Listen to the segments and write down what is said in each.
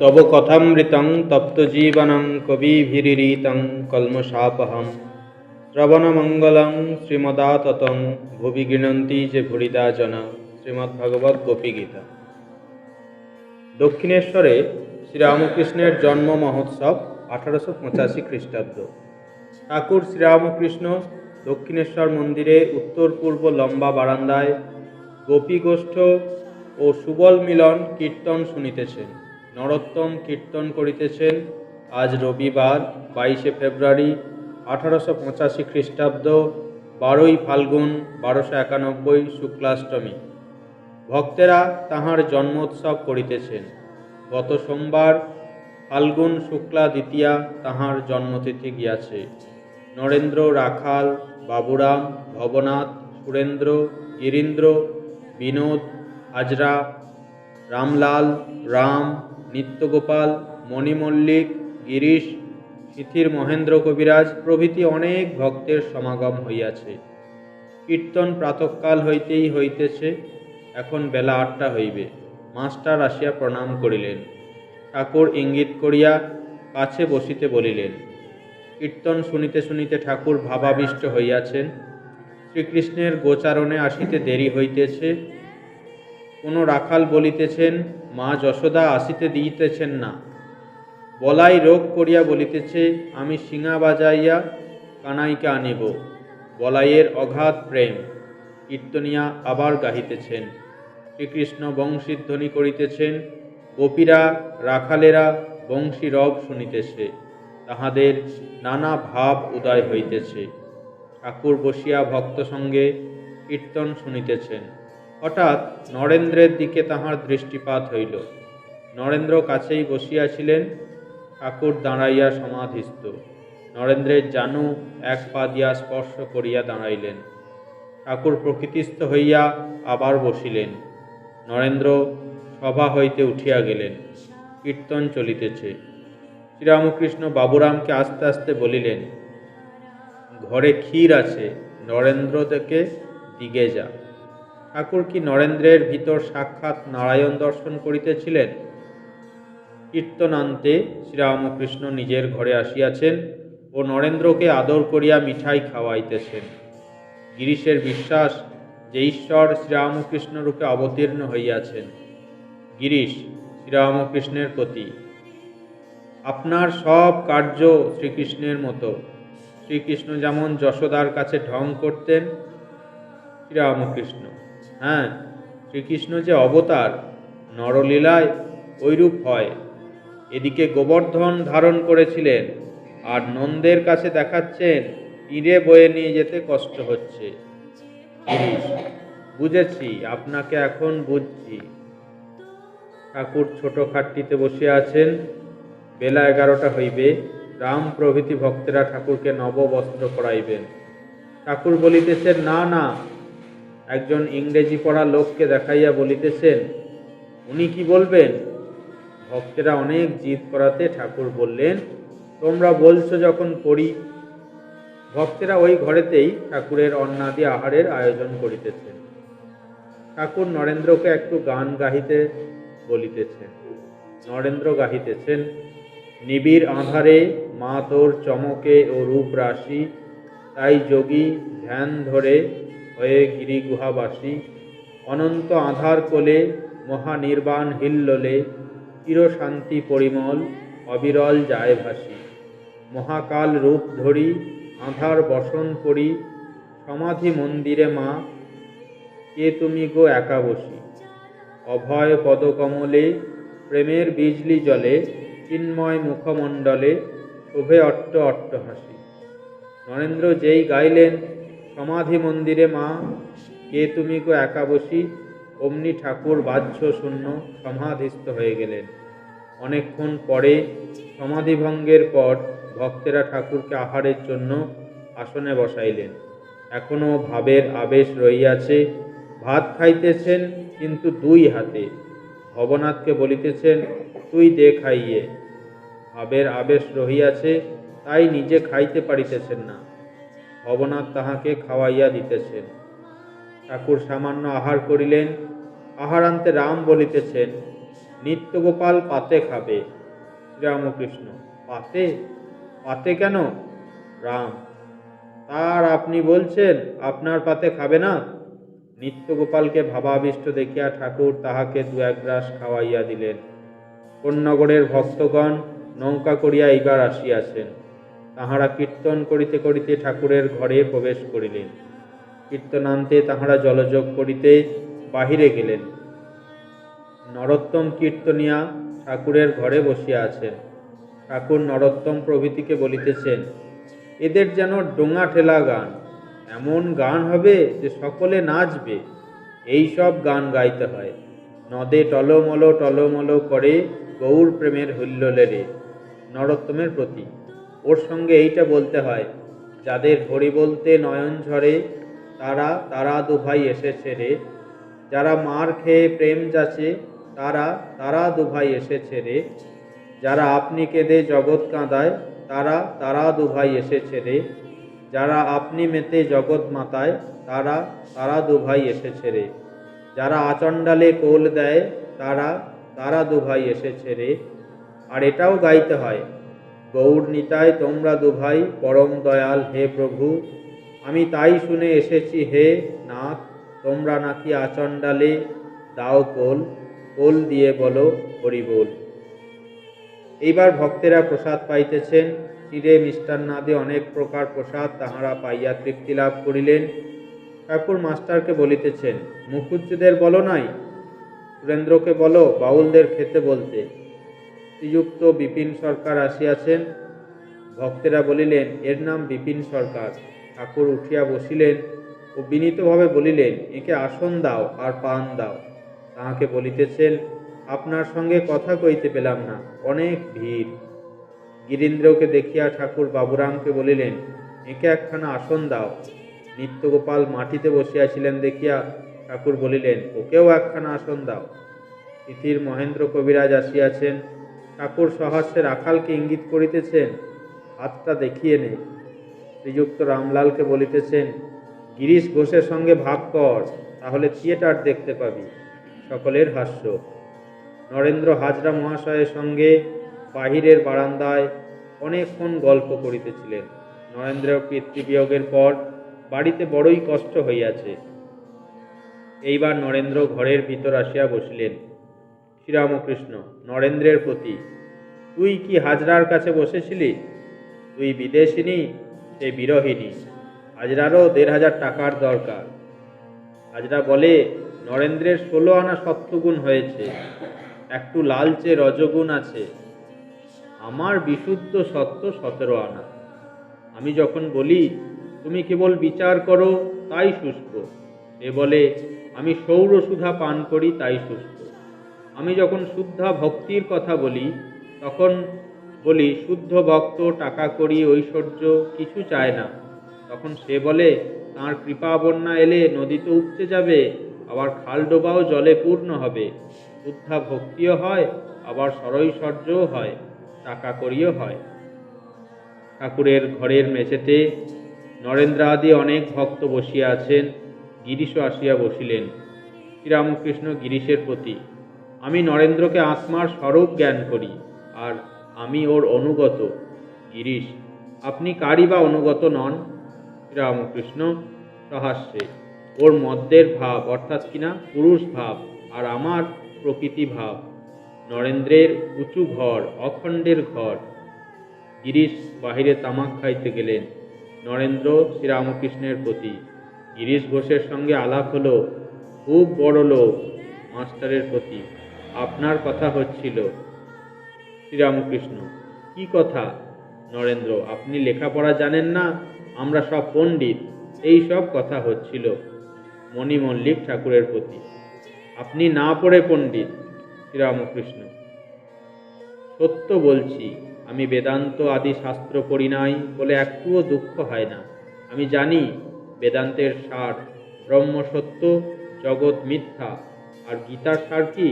তব কথামৃতং তপ্তজীবনং কবিভিরীতং কল্মষাপহম শ্রবণমঙ্গলং শ্রীমদাততং, ভুবি গৃণন্তি যে ভুরিদা জনা, শ্রীমদ্ভাগবত গোপীগীতা। দক্ষিণেশ্বরে শ্রীরামকৃষ্ণের জন্ম মহোৎসব আঠারোশো পঁচাশি খ্রিস্টাব্দ। ঠাকুর শ্রীরামকৃষ্ণ দক্ষিণেশ্বর মন্দিরে উত্তর পূর্ব লম্বা বারান্দায় গোপীগোষ্ঠ ও সুবল মিলন কীর্তন শুনিতেছেন। নরোত্তম কীর্তন করিতেছেন। আজ রবিবার, বাইশে ফেব্রুয়ারি, আঠারোশো পঁচাশি খ্রিস্টাব্দ, বারোই ফাল্গুন, বারোশো একানব্বই শুক্লাষ্টমী। ভক্তেরা তাহার জন্মোৎসব করিতেছেন। গত সোমবার, ফাল্গুন শুক্লা দ্বিতীয়া তাহার জন্মতিথি গিয়াছে। নরেন্দ্র, রাখাল, বাবুরাম, ভবনাথ, সুরেন্দ্র, গিরীন্দ্র, বিনোদ হাজরা রামলাল, রাম, নিত্যগোপাল, মণিমল্লিক, গিরিশ, শিথির মহেন্দ্র কবিরাজ প্রভৃতি অনেক ভক্তের সমাগম হইয়াছে। কীর্তন প্রাতঃকাল হইতেই হইতেছে, এখন বেলা আটটা হইবে। মাস্টার আসিয়া প্রণাম করিলেন। ঠাকুর ইঙ্গিত করিয়া কাছে বসিতে বলিলেন, কীর্তন শুনিতে শুনিতে ঠাকুর ভাবাবিষ্ট হইয়াছেন। শ্রীকৃষ্ণের গোচারণে আসিতে দেরি হইতেছে কোনো রাখাল বলিতেছেন, মা যশোদা আসিতে দিতেছেন না। বলাই রোগ করিয়া বলিতেছে, আমি শিঙা বাজাইয়া কানাইকে আনিব। বলাইয়ের অগাধ প্রেম, কীর্তনিয়া আবার গাহিতেছেন। শ্রীকৃষ্ণ বংশীধ্বনি করিতেছেন, গোপীরা, রাখালেরা বংশী রব শুনিতেছে, তাহাদের নানা ভাব উদয় হইতেছে। ঠাকুর বসিয়া ভক্ত সঙ্গে কীর্তন শুনিতেছেন। হঠাৎ নরেন্দ্রের দিকে তাহার দৃষ্টিপাত হইল। নরেন্দ্র কাছেই বসিয়াছিলেন, ঠাকুর দাঁড়াইয়া সমাধিস্থ। নরেন্দ্রের জানু এক পা দিয়া স্পর্শ করিয়া দাঁড়াইলেন। ঠাকুর প্রকৃতিস্থ হইয়া আবার বসিলেন। নরেন্দ্র সভা হইতে উঠিয়া গেলেন। কীর্তন চলিতেছে। শ্রীরামকৃষ্ণ বাবুরামকে আস্তে আস্তে বলিলেন, ঘরে ক্ষীর আছে, নরেন্দ্র থেকে দিগে যা। ঠাকুর কি নরেন্দ্রের ভিতর সাক্ষাৎ নারায়ণ দর্শন করিতেছিলেন? কীর্তনান্তে শ্রীরামকৃষ্ণ নিজের ঘরে আসিয়াছেন ও নরেন্দ্রকে আদর করিয়া মিঠাই খাওয়াইতেছেন। গিরিশের বিশ্বাস যে ঈশ্বর শ্রীরামকৃষ্ণ রূপে অবতীর্ণ হইয়াছেন। গিরিশ শ্রীরামকৃষ্ণের প্রতি আপনার সব কার্য শ্রীকৃষ্ণের মতো। শ্রীকৃষ্ণ যেমন যশোদার কাছে ঢং করতেন, শ্রীরামকৃষ্ণ। হ্যাঁ শ্রীকৃষ্ণ যে অবতার, নরলীলায় ঐরূপ হয়। এদিকে গোবর্ধন ধারণ করেছিলেন, আর নন্দের কাছে দেখাচ্ছেন, তীরে বয়ে নিয়ে যেতে কষ্ট হচ্ছে। বুঝেছি, আপনাকে এখন বুঝছি। ঠাকুর ছোট খাটটিতে বসে আছেন। বেলা এগারোটা হইবে, রাম প্রভৃতি ভক্তেরা ঠাকুরকে নববস্ত্র পরাইবেন। ঠাকুর বলিতেছেন, না না একজন ইংরেজি পড়া লোককে দেখাইয়া বলিতেছেন, উনি কি বলবেন? ভক্তেরা অনেক জিদ করাতে ঠাকুর বললেন, তোমরা বলছো যখন করি ভক্তেরা ওই ঘরেতেই ঠাকুরের অন্নাদি আহারের আয়োজন করিতেছেন। ঠাকুর নরেন্দ্রকে একটু গান গাহিতে বলিতেছেন। নরেন্দ্র গাহিতেছেন, নিবিড় আধারে মা তোর চমকে ও রূপ রাশি, তাই যোগী ধ্যান ধরে হয়ে গিরি গুহাবাসী অনন্ত আধার কোলে, মহানির্বাণ হিল্লোলে, চিরশান্তি পরিমল, অবিরল যায় ভাসি মহাকাল রূপ ধরি, আধার বসন করি, সমাধি মন্দিরে মা, কে তুমি গো একা বসি? অভয় পদকমলে, প্রেমের বিজলি জলে, চিন্ময় মুখমণ্ডলে, শোভে অট্ট অট্ট হাসি। নরেন্দ্র যেই গাইলেন সমাধি মন্দিরে মা, কে তুমি গো একা বসি অমনি ঠাকুর বাহ্য শূন্য সমাধিস্থ হয়ে গেলেন। অনেকক্ষণ পরে সমাধিভঙ্গের পর ভক্তেরা ঠাকুরকে আহারের জন্য আসনে বসাইলেন। এখনও ভাবের আবেশ রইয়াছে ভাত খাইতেছেন কিন্তু দুই হাতে। ভবনাথকে বলিতেছেন, তুই দে খাইয়ে। ভাবের আবেশ রহিয়াছে, তাই নিজে খাইতে পারিতেছেন না। ভবনাথ তাহাকে খাওয়াইয়া দিতেছেন। ঠাকুর সামান্য আহার করিলেন আহারান্তে রাম বলিতেছেন, নিত্যগোপাল পাতে খাবে? শ্রীরামকৃষ্ণ, পাতে? পাতে কেন? রাম, তার আপনি বলছেন, আপনার পাতে খাবে না? নিত্যগোপালকে ভাবাবিষ্ট দেখিয়া ঠাকুর তাহাকে দু এক গ্রাস খাওয়াইয়া দিলেন। কোন্নগরের ভক্তগণ নৌকা করিয়া এইবার আসিয়াছেন। তাহারা কীর্তন করিতে করিতে ঠাকুরের ঘরে প্রবেশ করিলেন। কীর্তনান্তে তাহারা জলযোগ করিতে বাহিরে গেলেন। নরোত্তম কীর্তনিয়া ঠাকুরের ঘরে বসিয়া আছেন। ঠাকুর নরোত্তম প্রভৃতিকে বলিতেছেন, এদের যেন ডোঙা ঠেলা গান। এমন গান হবে যে সকলে নাচবে। এই সব গান গাইতে হয়। নদে টলমল টলমল করে গৌর প্রেমের হল্লোলে রে। নরোত্তমের প্রতি ওর সঙ্গে এইটা বলতে হয়, যাদের হরি বলতে নয়ন ঝরে, তারা তারা দুভাই এসেছে রে। যারা মার খেয়ে প্রেম যাচে, তারা তারা দুভাই এসেছে রে। যারা আপনি কেঁদে জগৎ কাঁদায়, তারা তারা দুভাই এসেছে রে। যারা আপনি মেতে জগৎ মাতায়, তারা তারা দুভাই এসেছে রে। যারা আচণ্ডালে কোল দেয়, তারা তারা দুভাই এসেছে রে। আর এটাও গাইতে হয় গৌর নিতায় তোমরা দুভাই পরম দয়াল হে প্রভু। আমি তাই শুনে এসেছি হে নাথ, তোমরা নাকি আচণ্ডালে দাও কোল কোল দিয়ে বলো হরিবোল। এইবার ভক্তেরা প্রসাদ পাইতেছেন, চিরে মিষ্টান্নাদে অনেক প্রকার প্রসাদ তাহারা পাইয়া তৃপ্তি লাভ করিলেন। ঠাকুর মাস্টারকে বলিতেছেন মুখুজ্জুদের বলো নাই? সুরেন্দ্রকে বলো, বাউলদের খেতে বলতে। শ্রীযুক্ত বিপিন সরকার আসিয়াছেন। ভক্তেরা বলিলেন, এর নাম বিপিন সরকার। ঠাকুর উঠিয়া বসিলেন ও বিনীতভাবে বলিলেন, একে আসন দাও আর পান দাও। তাহাকে বলিতেছেন, আপনার সঙ্গে কথা কইতে পেলাম না, অনেক ভিড়। গিরীন্দ্রকে দেখিয়া ঠাকুর বাবুরামকে বলিলেন, একে একখানা আসন দাও। নিত্যগোপাল মাটিতে বসিয়াছিলেন দেখিয়া ঠাকুর বলিলেন, ওকেও একখানা আসন দাও। তিথির মহেন্দ্র কবিরাজ আসিয়াছেন। ঠাকুর সহস্রে রাখালকে ইঙ্গিত করিতেছেন, হাতটা দেখিয়ে নে। শ্রীযুক্ত রামলালকে বলিতেছেন, গিরিশ ঘোষের সঙ্গে ভাগ কর, তাহলে থিয়েটার দেখতে পাবি। সকলের হাস্য। নরেন্দ্র হাজরা মহাশয়ের সঙ্গে বাহিরের বারান্দায় অনেকক্ষণ গল্প করিতেছিলেন। নরেন্দ্র পিতৃবিয়োগের পর বাড়িতে বড়ই কষ্ট হইয়াছে। এইবার নরেন্দ্র ঘরের ভিতর আসিয়া বসিলেন। শ্রীরামকৃষ্ণ, নরেন্দ্রের প্রতি, তুই কি হাজরার কাছে বসেছিলি? তুই বিদেশিনী, সে বিরহিনী হাজরারও দেড় হাজার টাকার দরকার। হাজরা বলে, নরেন্দ্রের ষোলো আনা সত্যগুণ হয়েছে। একটু লালচে রজগুণ আছে। আমার বিশুদ্ধ সত্য সতেরো আনা। আমি যখন বলি, তুমি কেবল বিচার করো, তাই শুষ্ক। এ বলে, আমি সৌরসুধা পান করি, তাই শুষ্ক। আমি যখন শুদ্ধা ভক্তির কথা বলি, তখন বলি, শুদ্ধ ভক্ত টাকা করি ঐশ্বর্য কিছু চায় না। তখন সে বলে, তাঁর কৃপা বন্যা এলে নদী তো উপচে যাবে, আবার খাল ডোবাও জলে পূর্ণ হবে। শুদ্ধা ভক্তিও হয়, আবার সরৈশ্বর্যও হয়, টাকা করিও হয়। ঠাকুরের ঘরের মেঝেতে নরেন্দ্র আদি অনেক ভক্ত বসিয়া আছেন, গিরিশও আসিয়া বসিলেন। শ্রীরামকৃষ্ণ গিরিশের প্রতি। আমি নরেন্দ্রকে আত্মার স্বরূপ জ্ঞান করি, আর আমি ওর অনুগত। গিরিশ, আপনি কারই বা অনুগত নন? শ্রীরামকৃষ্ণ সহাস্যে, ওর মদ্যের ভাব অর্থাৎ কিনা? পুরুষ ভাব, আর আমার প্রকৃতি ভাব। নরেন্দ্রের উঁচু ঘর, অখণ্ডের ঘর। গিরিশ বাহিরে তামাক খাইতে গেলেন। নরেন্দ্র শ্রীরামকৃষ্ণের প্রতি। গিরিশ ঘোষের সঙ্গে আলাপ হলো, খুব বড় লোক, মাস্টারের প্রতি। আপনার কথা হচ্ছিল। শ্রীরামকৃষ্ণ, কি কথা? নরেন্দ্র, আপনি লেখাপড়া জানেন না? আমরা সব পণ্ডিত, এই সব কথা হচ্ছিল। মণি মল্লিক ঠাকুরের প্রতি, আপনি না পড়ে পণ্ডিত, শ্রীরামকৃষ্ণ। সত্য বলছি, আমি বেদান্ত আদি শাস্ত্র পড়ি নাই বলে একটুও দুঃখ হয় না। আমি জানি, বেদান্তের সার ব্রহ্ম সত্য জগৎ মিথ্যা, আর গীতার সার কি?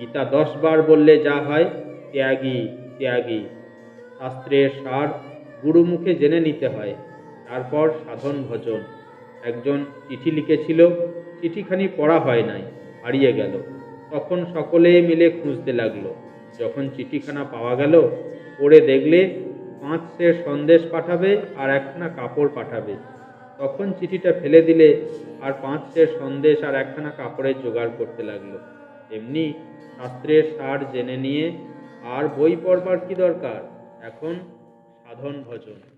গীতা দশ বার বললে যা হয়, ত্যাগী ত্যাগী। শাস্ত্রের সার গুরুমুখে জেনে নিতে হয়। তারপর সাধন ভজন। একজন চিঠি লিখেছিল, চিঠিখানি পড়া হয় নাই, হারিয়ে গেল। তখন সকলে মিলে খুঁজতে লাগল। যখন চিঠিখানা পাওয়া গেল, পড়ে দেখলে পাঁচ সের সন্দেশ পাঠাবে আর একখানা কাপড় পাঠাবে। তখন চিঠিটা ফেলে দিলে আর পাঁচ সের সন্দেশ আর একখানা কাপড়ের জোগাড় করতে লাগল। এমনি শাস্ত্রের সার জেনে নিয়ে আর বই পড়বার কি দরকার? এখন সাধন ভজন